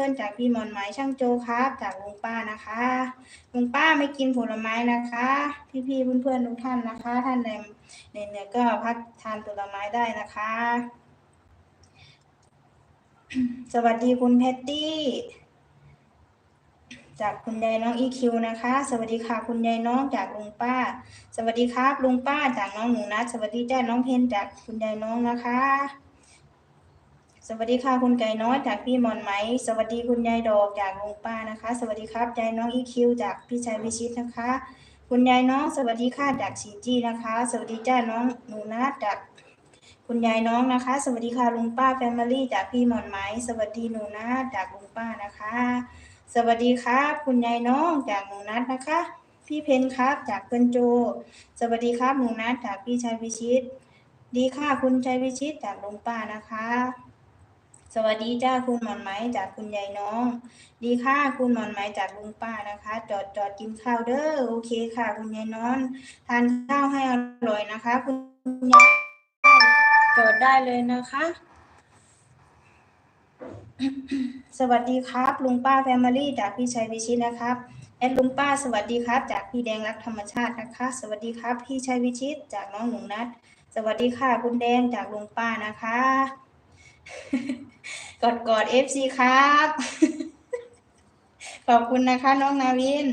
ลินจากพี่หมอนไหมช่างโจครับ จากลุงป้านะคะลุงป้าไม่กินผลไม้นะคะ พี่ๆเพื่อนๆทุกท่านนะคะ ท่านใดเหนื่อยก็พักทานผลไม้ได้นะคะ สวัสดีคุณแพตตี้ จากคุณยายน้องอีคิวนะคะ สวัสดีค่ะคุณยายน้องจากลุงป้า สวัสดีครับลุงป้าจากน้องหนูนัทสวัสดีจ้าน้องเพนจากคุณยายน้องนะคะ สวัสดีค่ะคุณไก่น้อยจากพี่หมอนไหม สวัสดีคุณยายดอกจากลุงป้านะคะ สวัสดีครับยายน้องอีคิวจากพี่ชายวิชิตนะคะ คุณยายน้องสวัสดีค่ะจากสีจี้นะคะ สวัสดีจ้าน้องหนูนัทจากคุณยายน้องนะคะ สวัสดีค่ะลุงป้าแฟมิลี่จากพี่หมอนไหม สวัสดีหนูนัทจากลุงป้านะคะ สวัสดีครับ คุณยายน้องจากหนูนัทนะคะ พี่เพนครับจากเพื่อนโจ สวัสดีครับหนูนัทจากพี่ชายวิชิต ดีค่ะคุณชายวิชิตจากลุงป้านะคะ สวัสดีจ้าคุณหมอนไหมจากคุณยายน้อง ดีค่ะคุณหมอนไหมจากลุงป้านะคะ จอดจอดกินข้าวเด้อโอเคค่ะ คุณยายน้อง ทานข้าวให้อร่อยนะคะ คุณยายจอดได้เลยนะคะ สวัสดีครับ ลุงป้าแฟมิลี่จากพี่ชัยวิชิตนะครับแอดลุงป้าสวัสดีครับ จากพี่แดงรักธรรมชาตินะคะ สวัสดีครับ พี่ชัยวิชิตจากน้องหนูนัทสวัสดีค่ะคุณแดงจากลุงป้านะคะ กอดกอดเอฟซีครับ ขอบคุณนะคะ น้องนาวิน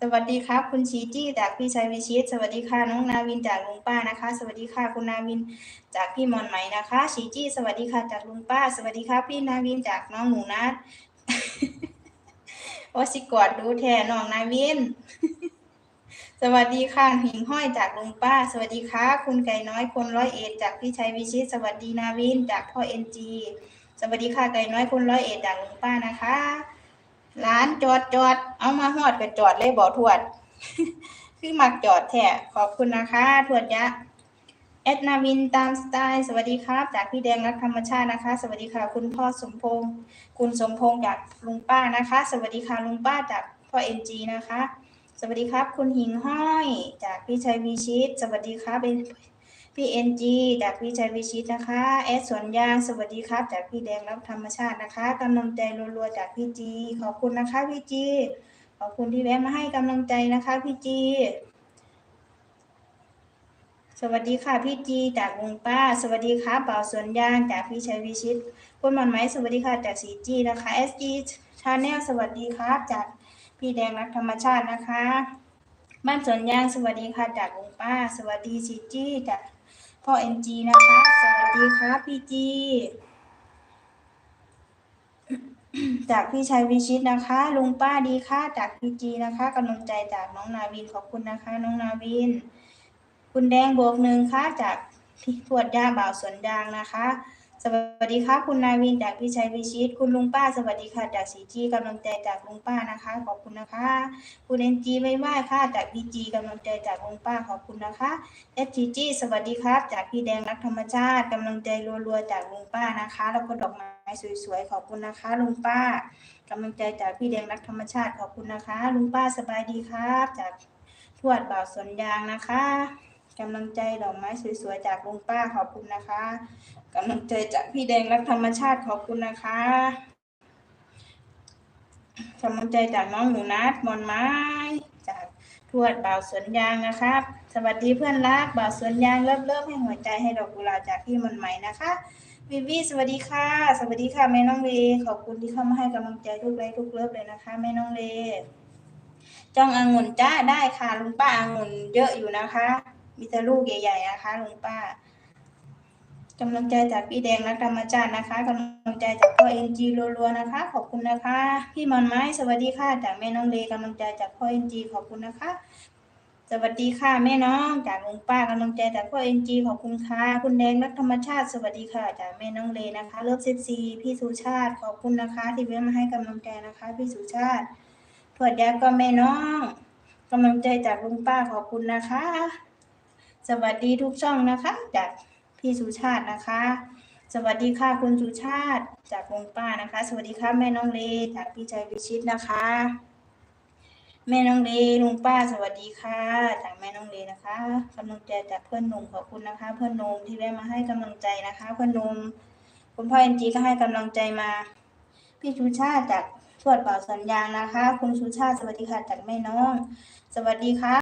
สวัสดีครับ คุณชีจี้จากพี่ชัยวิชิต สวัสดีค่ะน้องนาวินจากลุงป้านะคะ สวัสดีค่ะคุณนาวินจากพี่มอนไหมนะคะ ชีจี้สวัสดีค่ะจากลุงป้า สวัสดีครับพี่นาวินจากน้องหนูนัทว่าสิกอดดูแทนน้องนาวิน สวัสดีค่ะหิงห้อยจากลุงป้า สวัสดีค่ะคุณไก่น้อยคนร้อยเอ็ดจากพี่ชัยวิชิต สวัสดีนาวินจากพ่อเอ็นจีสวัสดีค่ะไก่น้อยคนร้อยเอ็ดจากลุงป้านะคะร้านจอดจอดเอามาหอดกับจอดเลยบ่ทวด คือมักจอดแท้ขอบคุณนะคะทวดยะแอดนาวินตามสไตล์สวัสดีครับ จากพี่แดงรักธรรมชาตินะคะ สวัสดีค่ะ คุณพ่อสมพงษ์คุณสมพงษ์จากลุงป้านะคะ สวัสดีค่ะลุงป้าจากพ่อเอ็นจีนะคะ สวัสดีครับ คุณหิงห้อย จากพี่ชัยวิชิต สวัสดีครับเป็นพี่เอ็นจีจากพี่ชัยวิชิตนะคะแอดสวนยางสวัสดีครับ จากพี่แดงรักธรรมชาตินะคะกำลังใจรัวๆจากพี่จีขอบคุณนะคะพี่จีขอบคุณที่แวะมาให้กำลังใจนะคะพี่จีสวัสดีค่ะพี่จีจากลุงป้า สวัสดีค่ะเป่าสวนยางจากพี่ชัยวิชิตคุณหมันไหมสวัสดีค่ะจากสีจีนะคะ SG Channel สวัสดีครับจาก พี่แดงรักธรรมชาตินะคะ บ้านสวนยางสวัสดีค่ะจากลุงป้า สวัสดีสีจี้จากพ่อเอ็นจีนะคะ สวัสดีครับพี่จีจากพี่ชัยวิชิตนะคะ ลุงป้าดีค่ะจากพี่จีนะคะกำลังใจจากน้องนาวินขอบคุณนะคะ น้องนาวิน คุณแดงบวกหนึ่งค่ะจากพี่ทวดยาบ่าวสวนยางนะคะ สวัสดีค่ะ คุณนายวินจากพี่ชัยวิชิต คุณลุงป้า สวัสดีค่ะ จากสีจีกำลังใจจากลุงป้านะคะ ขอบคุณนะคะ คุณเอ็นจีไม่ไหวค่ะ จากพีจีกำลังใจจากลุงป้าขอบคุณนะคะเอสจีจีสวัสดีครับ จากพี่แดงรักธรรมชาติกำลังใจรัวๆจากลุงป้านะคะ แล้วก็ดอกไม้สวยๆขอบคุณนะคะ ลุงป้ากำลังใจจากพี่แดงรักธรรมชาติขอบคุณนะคะ ลุงป้าสบายดีครับ จากทวดบ่าวสวนยางนะคะ กำลังใจดอกไม้สวยๆจากลุงป้าขอบคุณนะคะกำลังใจจากพี่แดงรักธรรมชาติขอบคุณนะคะกำลังใจจากน้องหนูนัดมอนไม้ จากทวดบ่าวสวนยางนะครับ สวัสดีเพื่อนรักบ่าวสวนยางเริ่มเริ่มให้หัวใจให้ดอกกุหลาบจากพี่มอนไหมนะคะวิวีสวัสดีค่ะ สวัสดีค่ะแม่น้องเลขอบคุณที่เข้ามาให้กำลังใจทุกไลค์ทุกเลิฟเลยนะคะแม่น้องเลจ้ององุ่นจ้าได้ค่ะลุงป้าองุ่นเยอะอยู่นะคะ มีแต่ลูกใหญ่ๆนะคะลุงป้ากำลังใจจากพี่แดงนักธรรมชาตินะคะกำลังใจจากพ่อเอ็นจีรัวๆนะคะ ขอบคุณนะคะ พี่มอนไม้สวัสดีค่ะจากแม่น้องเลกำลังใจจากพ่อเอ็นจีขอบคุณนะคะ สวัสดีค่ะแม่น้องจากลุงป้ากำลังใจจากพ่อเอ็นจีขอบคุณค่ะ คุณแดงนักธรรมชาติ สวัสดีค่ะจากแม่น้องเลนะคะเลิฟเซฟซีพี่สุชาติขอบคุณนะคะ ที่เว้มาให้กำลังใจนะคะ พี่สุชาติถวดยาก็แม่น้องกำลังใจจากลุงป้าขอบคุณนะคะ สวัสดีทุกช่องนะคะ จากพี่สุชาตินะคะ สวัสดีค่ะคุณสุชาติจากลุงป้านะคะ สวัสดีค่ะแม่น้องเลจากพี่ใจวิชิตนะคะ แม่น้องเลลุงป้าสวัสดีค่ะ จากแม่น้องเลนะคะกำลังใจจากเพื่อนหนุ่มขอบคุณนะคะ เพื่อนนุ่มที่แวะมาให้กำลังใจนะคะ เพื่อนนุ่มคุณพ่อเอ็นจีก็ให้กำลังใจมา พี่ชูชาติจากทวดบ่าสวนยางนะคะ คุณชูชาติสวัสดีค่ะจากแม่น้อง สวัสดีค่ะ